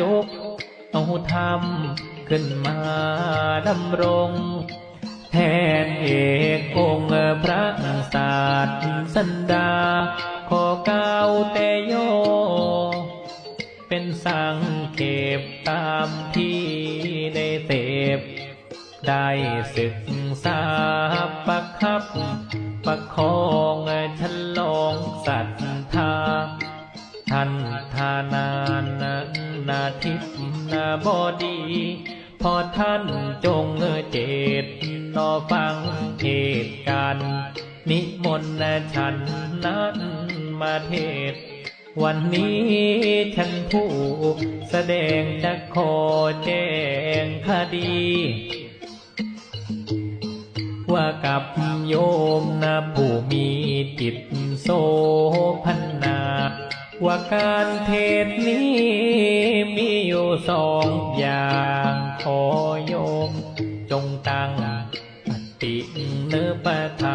ยก เอาธรรมขึ้นมาดำรง แทนเอกองค์พระศาสสันดา ขอก้าวแต่โย เป็นสังเขปตามที่ได้เสพได้ศึกษาประคับ ประคองฉันลองศรัทธาท่านทานาน นาทิพนาบอดี พอท่านจงเจตนอฟังเหตุการณ์นิมนต์ฉันนั้นมาเทศ วันนี้ฉันผู้แสดงจะขอแจ้งคดี ว่ากับโยมนะผู้มีจิตโสพัน ว่าการเทศนี้มีอยู่สองอย่างขอโยม จงตั้งปฏิเนื้อปท